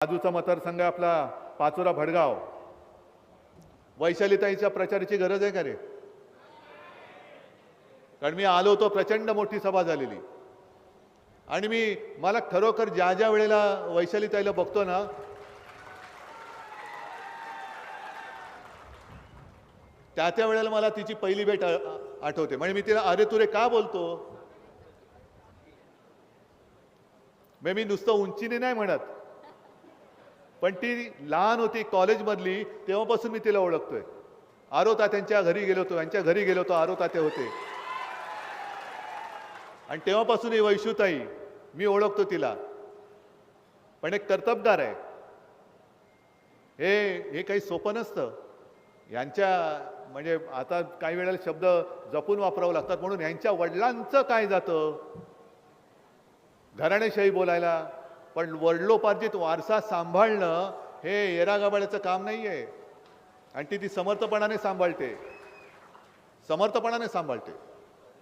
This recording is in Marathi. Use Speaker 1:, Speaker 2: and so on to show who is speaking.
Speaker 1: बाजूचा मतदारसंघ आहे आपला पाचोरा भडगाव. वैशालीताईच्या प्रचाराची गरज आहे का रे? कारण मी आलो होतो प्रचंड मोठी सभा झालेली. आणि मी मला खरोखर ज्या ज्या वेळेला वैशालीताईला बघतो ना त्या त्या वेळेला मला तिची पहिली भेट आठवते. म्हणजे मी तिला अरे तुरे का बोलतो? म्हणजे मी नुसतं उंचीने नाही म्हणत. पण ती लहान होती कॉलेजमधली तेव्हापासून मी तिला ओळखतोय. आरो तात्यांच्या घरी गेलो होतो यांच्या घरी गेलो होतो आरो तात्या होते. आणि तेव्हापासून ही वैशुताई मी ओळखतो तिला. पण एक कर्तबगार आहे. हे हे काही सोपं नसतं. यांच्या म्हणजे आता काही वेळेला शब्द जपून वापरावं लागतात म्हणून यांच्या वडिलांचं काय जातं? घराणेशाही बोलायला पण वडलोपार्जित वारसा सांभाळणं हे येरागाबाळ्याचं काम नाही आहे आणि ती ती समर्थपणाने सांभाळते. समर्थपणाने सांभाळते.